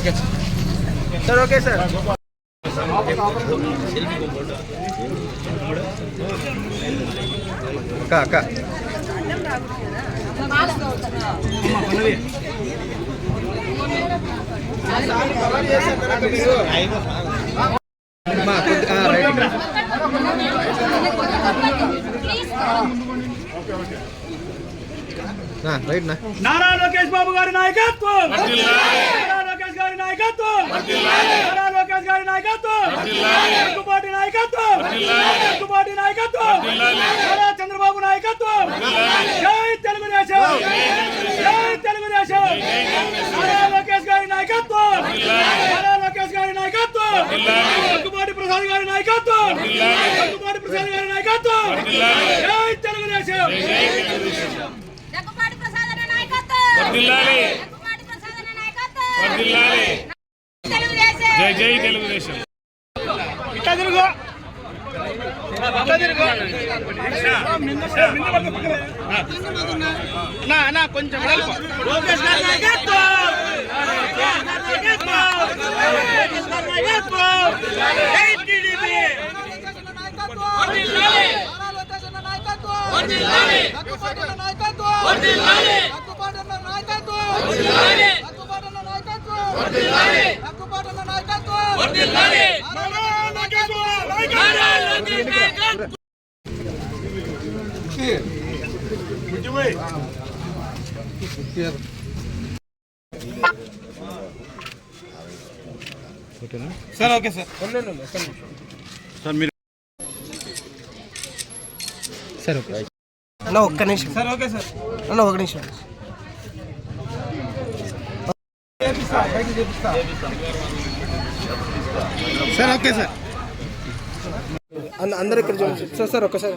Okay sir okay sir అక్క అక్క. Right నా నారా లోకేష్ బాబు గారి నాయకత్వం! నాయకత్వం నారా లోకేష్ గారి నాయకత్వం దగ్గుబాటి నాయకత్వం దగ్గుబాటి నాయకత్వం నారా చంద్రబాబు నాయకత్వం జై తెలుగుదేశం జై తెలుగుదేశం నారా లోకేష్ గారి నాయకత్వం నారా లోకేష్ గారి నాయకత్వం దగ్గుబాటి ప్రసాద్ గారి నాయకత్వం దగ్గుబాటి ప్రసాద్ గారి నాయకత్వం జై తెలుగుదేశం దగ్గుపాటి ప్రసాద్ అన్న నాయకత్వం దగ్గుపాటి ప్రసాద్ అన్న నాయకత్వం తెలుగుదేశం జై జై తెలుగుదేశం. ఇట్లా తిరుగు. నా కొంచెం వెడల్పు. లోకేష్ గారి నాయకత్వం. Sir okay sir. సరే ఓకే అన్న ఒక్క నిమిషం. Sir okay sir. అన్న ఒక నిమిషం. Sir okay sir. అన్న అందరు ఇక్కడ చూడండి. సార్ సార్ ఒక్కసారి.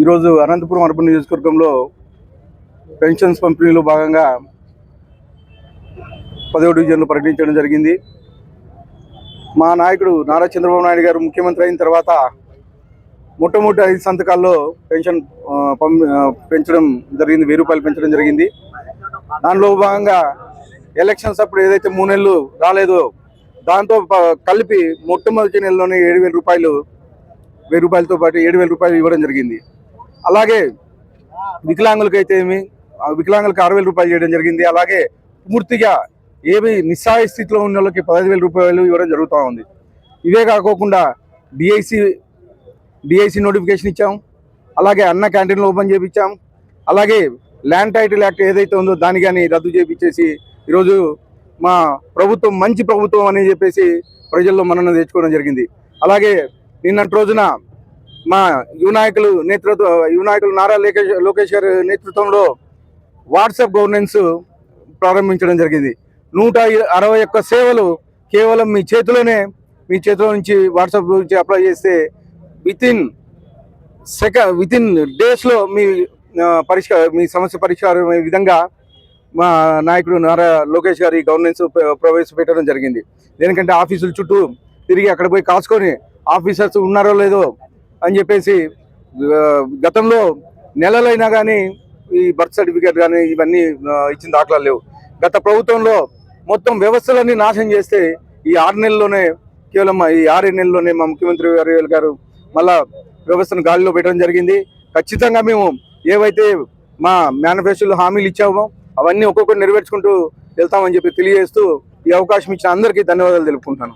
ఈరోజు అనంతపురం అర్బన్ నియోజకవర్గంలో పెన్షన్స్ పంపిణీలో భాగంగా పదవ డివిజన్లు ప్రకటించడం జరిగింది. మా నాయకుడు నారా చంద్రబాబు నాయుడు గారు ముఖ్యమంత్రి అయిన తర్వాత మొట్టమొదటి ఐదు సంతకాల్లో పెన్షన్ పెంచడం జరిగింది. వెయ్యి రూపాయలు పెంచడం జరిగింది. దానిలో భాగంగా ఎలక్షన్స్ అప్పుడు ఏదైతే మూడు నెలలు రాలేదో దాంతో కలిపి మొట్టమొదటి నెలలోనే ఏడు వేల రూపాయలు వెయ్యి రూపాయలతో పాటు ఏడు వేల రూపాయలు ఇవ్వడం జరిగింది. అలాగే వికలాంగులకైతే అయితే ఏమి వికలాంగులకు ఆరు వేల రూపాయలు చేయడం జరిగింది. అలాగే పూర్తిగా ఏమి నిస్సాయ స్థితిలో ఉన్న వాళ్ళకి పదహైదు వేల రూపాయలు ఇవ్వడం జరుగుతూ ఉంది. ఇవే కాకోకుండా డిఐసి డిఐసి నోటిఫికేషన్ ఇచ్చాం. అలాగే అన్న క్యాంటీన్లు ఓపెన్ చేయించాం అలాగే ల్యాండ్ టైటిల్ యాక్ట్ ఏదైతే ఉందో దాన్ని కానీ రద్దు చేయించేసి ఈరోజు మా ప్రభుత్వం మంచి ప్రభుత్వం అని చెప్పేసి ప్రజల్లో మనన తెచ్చుకోవడం జరిగింది. అలాగే నిన్నటి రోజున మా యువనాయకులు నేతృత్వ యువనాయకులు నారా లోకేష్ లోకేష్ గారి నేతృత్వంలో వాట్సాప్ గవర్నెన్స్ ప్రారంభించడం జరిగింది. నూట అరవై ఒక్క సేవలు కేవలం మీ చేతిలోనే మీ చేతిలో నుంచి వాట్సాప్ గురించి అప్లై చేస్తే వితిన్ సెక విత్ ఇన్ డేస్లో మీ పరిష్కార మీ సమస్య పరిష్కారం విధంగా మా నాయకుడు నారా లోకేష్ గారి గవర్నెన్స్ ప్ర- ప్రవేశపెట్టడం జరిగింది. దేనికంటే ఆఫీసుల చుట్టూ తిరిగి అక్కడ పోయి కాసుకొని ఆఫీసర్స్ ఉన్నారో లేదో అని చెప్పేసి గతంలో నెలలైనా కానీ ఈ బర్త్ సర్టిఫికేట్ కానీ ఇవన్నీ ఇచ్చిన దాఖలాలు లేవు. గత ప్రభుత్వంలో మొత్తం వ్యవస్థలన్నీ నాశనం చేస్తే ఈ ఆరు నెలల్లోనే కేవలం ఈ ఆరు నెలల్లోనే మా ముఖ్యమంత్రి గారు గారు మళ్ళా వ్యవస్థను గాలిలో పెట్టడం జరిగింది. ఖచ్చితంగా మేము ఏవైతే మా మేనిఫెస్టోలో హామీలు ఇచ్చామో అవన్నీ ఒక్కొక్కటి నెరవేర్చుకుంటూ వెళ్తామని చెప్పి తెలియజేస్తూ ఈ అవకాశం ఇచ్చిన అందరికీ ధన్యవాదాలు తెలుపుకుంటాను.